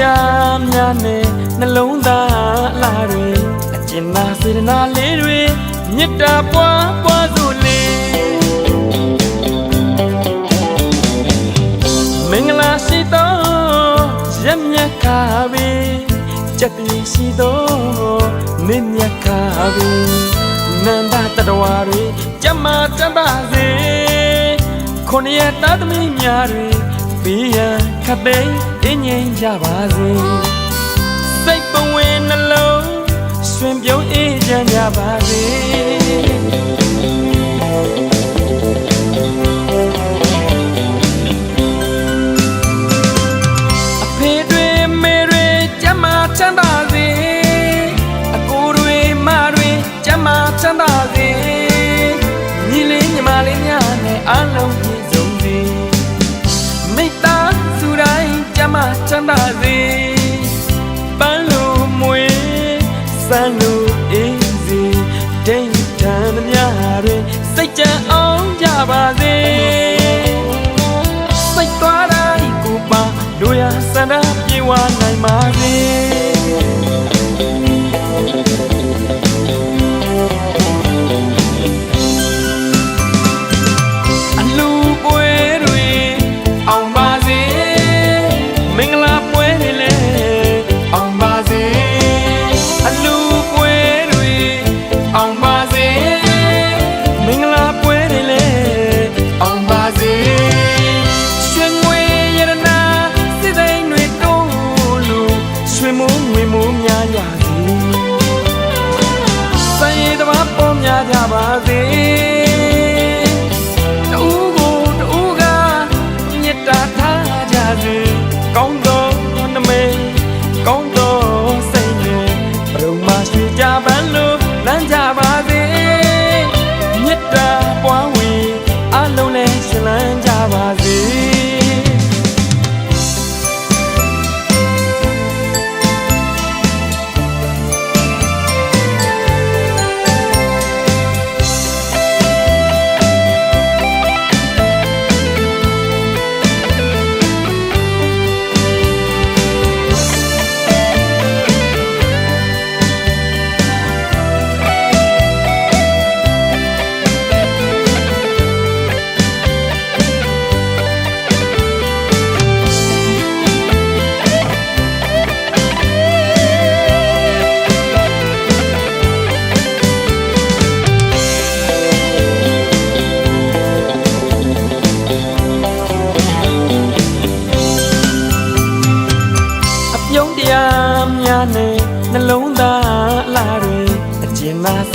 များနဲ့နှလုံးသားအလားတွေအကျဉ်းသာစေတနာလေးတွေမေတ္တာပွားပွားစုလေးမင်္ဂလာရှိသောရမြတ်ခါပဲကြက်တီရှိသောမင်းမြတ်ခါပဲနန္ဒတတဝါတွေကြမ်းမာတမ်းပါစေခொနရဲ့သားသမီးများတွေဘေးရန် ခတ်သိမ်းအင်းငိမ့်ကြပါစေစိတ်ပဝင်နှလုံးရွှင်ပြုံးအေးချမ်းကြပါစေ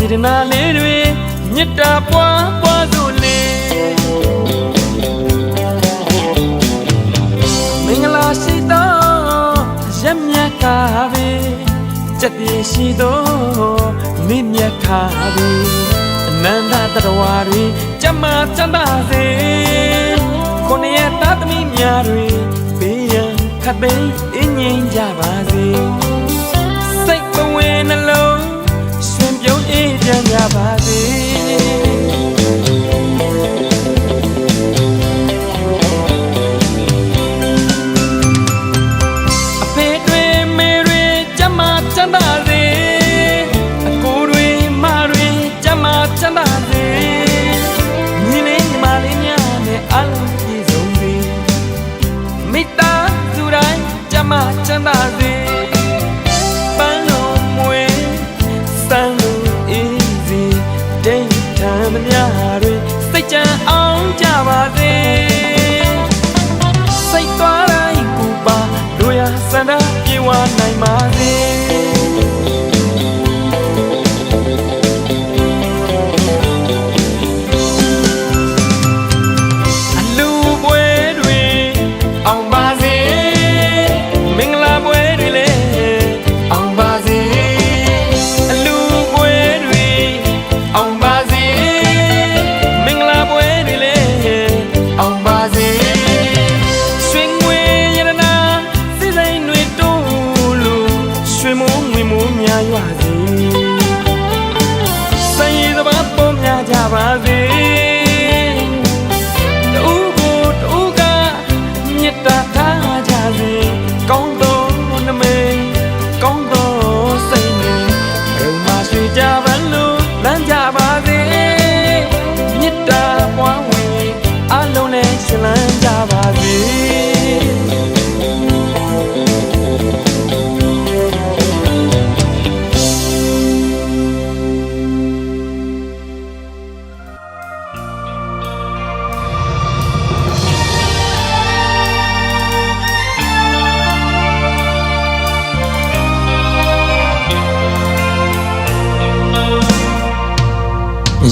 စေတနာလေးတွေမေတ္တာပွားပွားစုလေးမင်္ဂလာရှိသောရမြတ်ကားပဲကြက်ပြေရှိသောမင်းမြတ်ကားပဲအနန္တတရဝါတွေကြမ်းမာချမ်းသာစေခொနရဲ့သားသမီးများတွေဘေးရန်ခတ်သိမ်းအင်းငိမ့်ကြပါစေစိတ်ပဝင်နှလုံးရှင်ပြုံး အေးချမ်းကြပါစေ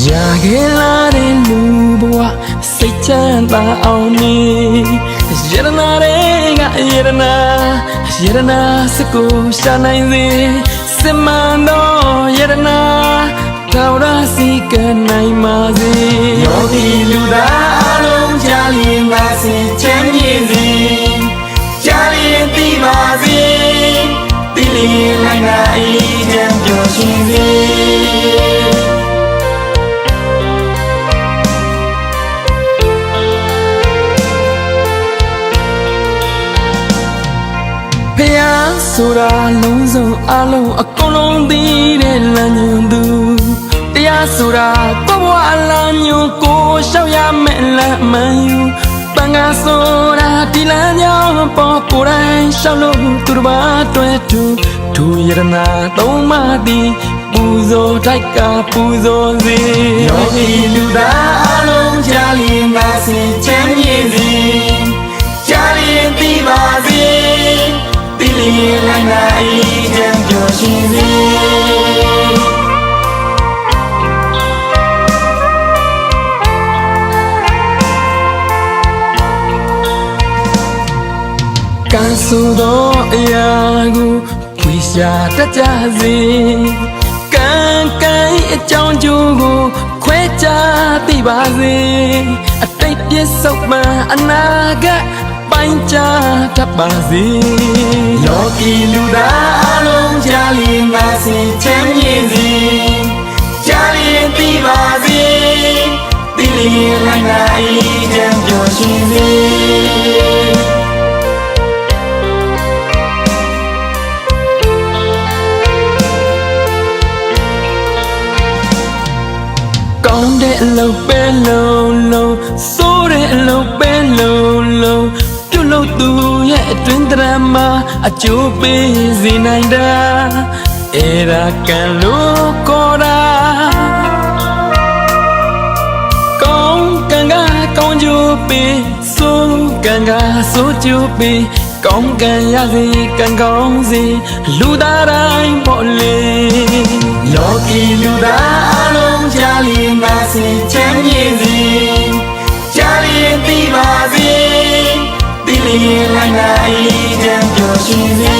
ရာခဲ့လာတဲ့လူဘဝစိတ်ချမ်းသာအောင်နေယရနာတွေကယရနာယရနာစကိုရှာနိုင်စေစမန်တော့ယရနာတော်ရစီကနိုင်ပါစေယောဂီလူသားအလုံးကြားလျင်ပါစေချမ်းမြေစေကြားလျင်သိပါစေတိလျင်လိုက်နာအေးချမ်းပျော်ရွှင်စေ ဆိုတာလုံးစုံအလုံးအကုန်လုံးသိတဲ့လမ်းညွန်သူတရားဆိုတာကိုဘဝအလမ်းညွန်ကိုရှောက်ရမယ်လမ်းမှန်ယူပန်ကဆိုတာဒီလမ်းကြောင်းပေါ်ကိုယ်တိုင်ရှောက်လို့သူတစ်ပါးတွေ့သူသူယရနာသုံးမသည်ပူဇော်တိုက်ကပူဇော်စေယောဂီလူသားအလုံးကြားလင်းပါစေချမ်းမြေစေ ဆိုသောအရာကိုဝိရှာတတ်ကြစေကံကံ၏အကြောင်းကျိုးကိုခွဲခြားသိပါစေအတိတ်ပြစ္ဆုတ်မှန်အနာဂတ်ပိုင်းခြားတတ်ပါစေယောဂီလူသားအလုံးကြားလျင်ပါစေချမ်းမြေစေကြားလျင်သိပါစေသိလျင်လိုက်နာအေးချမ်းပျော်ရွှင်စေ ကောင်းတဲ့အလုပ်ပဲလုံးလုံးစိုးတဲ့အလုပ်ပဲလုံးလုံးပြုတ်လို့သူရဲ့အတွင်းတရမှာအကျိုးပေးစေနိုင်တာအဲ့ဒါကံလို့ခေါ်တာကောင်းကံကကောင်းကျိုးပေးစိုး ကံကစိုးကျိုးပေးကောင်းကံရစေကံကောင်းစေလူသားတိုင်းပေါ်လေယောဂီလူသားအလုံးကြားလျင်ပါစေချမ်းမြေစေကြားလျင်သိပါစေသိလျင်လိုက်နာအေးချမ်းပျော်ရွှင်စေ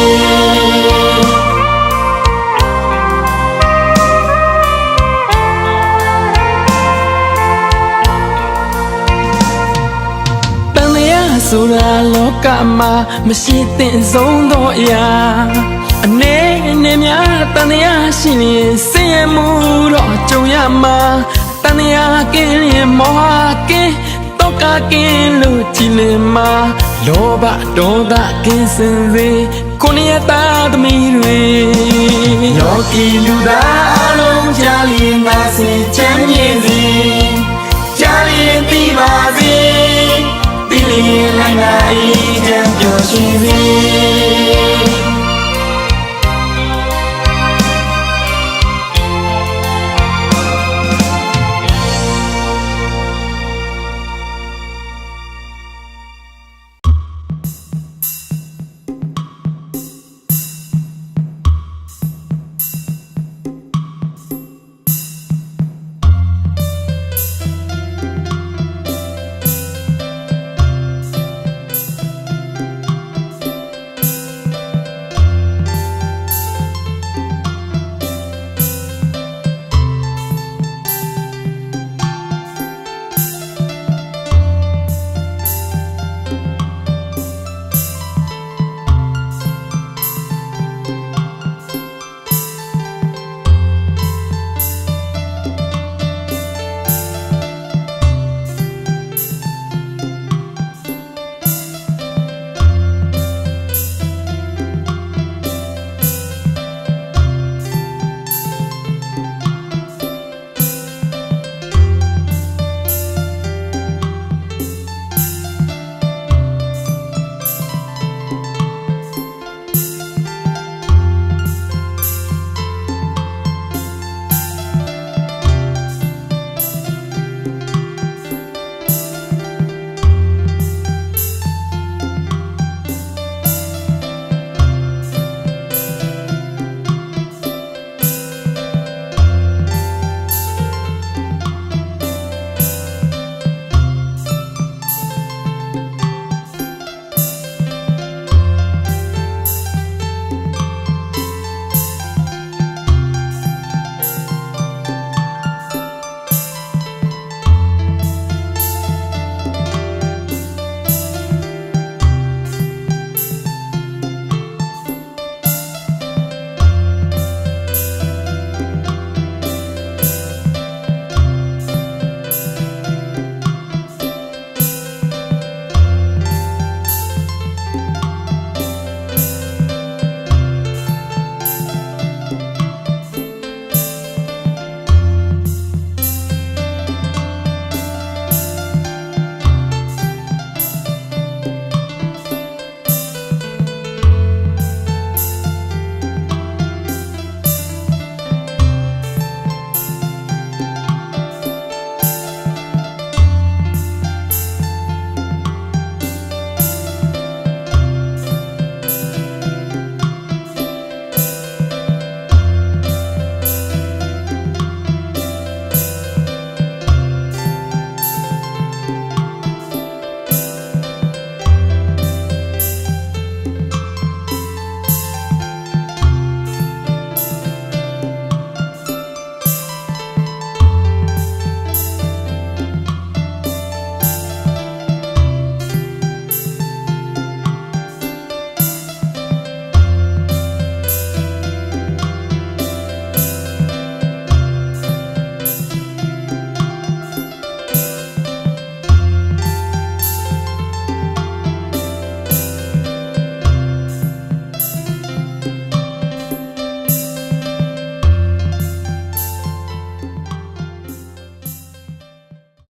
တန်တရားဆိုတာလောကမှာမရှိသင့်ဆုံးသောအရာအနေ နေများတန်တရားရှိရင်ဆင်းရဲမှုတော့ကြုံရမှာတန်တရားကင်းရင်မောဟကင်းတော့ကကင်းလို့ကြည်လင်မှာလောဘဒေါသကင်းစင်စေကိုနည်းသားသမီးတွေယောဂီလူသားအလုံးရှားလီငါစင်ချမ်းမြေစီရှားလီသိပါစေတိလီလိုက်နိုင်ချမ်းပျော်ရွှင်စေ